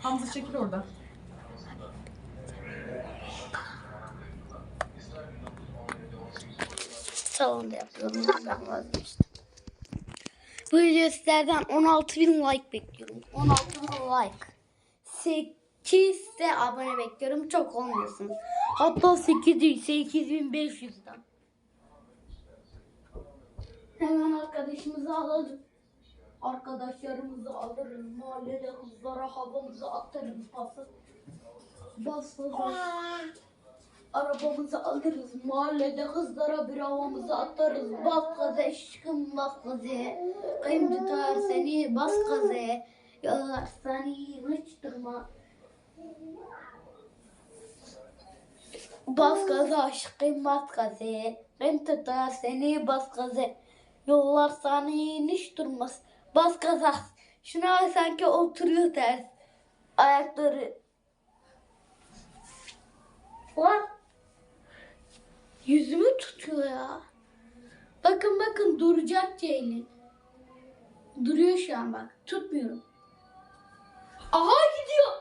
Hamza çekil orada. Salonda yapıyorum. Vazgeçtim. Bu video sizlerden 16.000 like bekliyorum. 16.000 like. 8 de abone bekliyorum. Çok olmuyorsunuz. Hatta 8 değil 8500'den. Hemen arkadaşımızı alalım. Arkadaşlarımızı alırız. Mahallede kızlara havamızı atarız. Basın. Bas bas bas. Arabamızı alırız. Mahallede kızlara bir havamızı atarız. Bas gaza aşkım bas gaza. Kıyım tutar seni bas gaza. Yollar seni hiç durma. Bas gaza aşkım bas gaza. Kıyım tutar seni bas gaza. Yollar seni hiç durmaz. Bas gaza. Şuna sanki oturuyor ters. Ayakları. Lan. Yüzümü tutuyor ya. Bakın bakın duracak Ceylin. Duruyor şu an bak. Tutmuyorum. Aha gidiyor.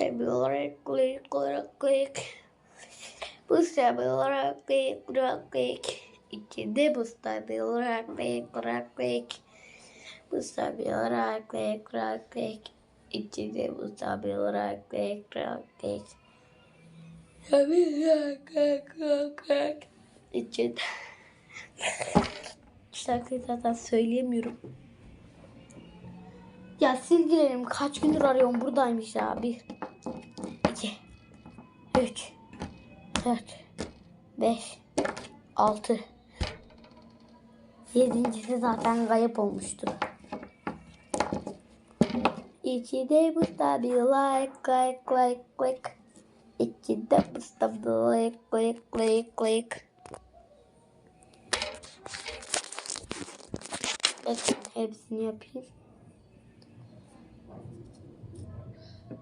Black, black, black, black. Bu sebebi olarak klik klik klik. İçinde bu sebebi olarak klik klik klik. Bu sebebi olarak klik klik klik. İçinde bu sebebi olarak klik klik klik. Sebebi olarak klik klik klik. İçinde. Şarkıyı zaten söyleyemiyorum. Ya silgilerim kaç gündür arıyorum buradaymış ya. Bir, 3 4 5 6 Yedincisi zaten kayıp olmuştu. İki de bu tabi like like like like. İki de bu tabi like like like like. Evet, hepsini yapayım.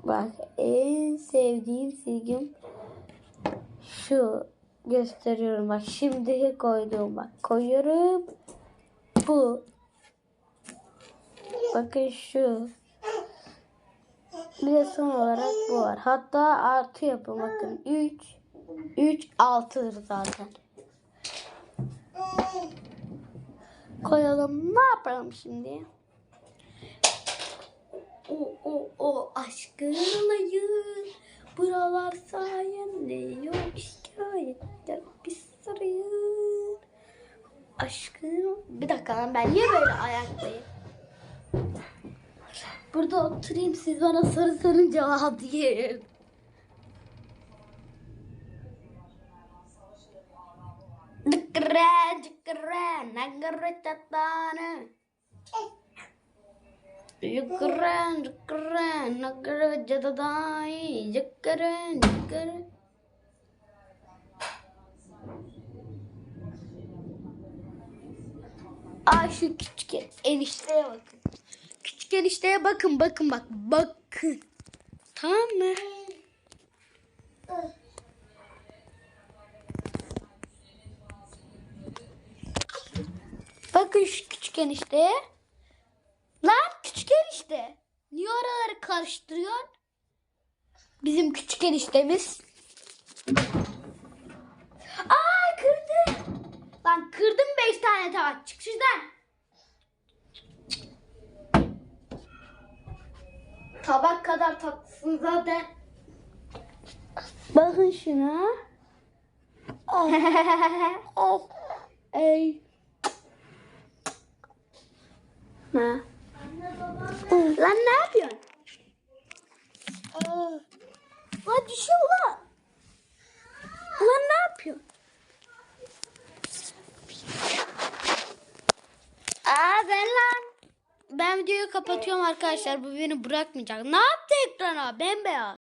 Bak en sevdiğim silgim şu gösteriyorum bak. Şimdi koyduğum bak. Koyuyorum. Bu. Bakın şu. Bir de son olarak bu var. Hatta artı yapın bakın. 3 3 6'dır zaten. Koyalım. Ne yapalım şimdi? O o o aşkın olayım Buralar sayende yok şikayetler bir sarayım. Aşkım. Bir dakika lan ben niye böyle ayaktayım? Burada oturayım siz bana soru sorun cevap diyelim. Dıkkıren dıkkıren nagırı tatlanı. Yukarı, yukarı, nagara jadadai, yukarı, yukarı. Ay şu küçük enişteye bakın. Küçük enişteye bakın, bakın bak, bakın. Tamam mı? Bakın şu küçük enişteye. Küçük enişte. Niye oraları karıştırıyorsun? Bizim küçük eniştemiz. Aa kırdı. Lan kırdım beş tane tabak. Çık şuradan. Tabak kadar tatlısın zaten. Bakın şuna. Ey. Ha. Lan ne yapıyorsun? Lan düşüyor lan. Lan ne yapıyorsun? Aa ben lan. Ben videoyu kapatıyorum arkadaşlar. Bu beni bırakmayacak. Ne yaptı ekrana? Bembeyaz.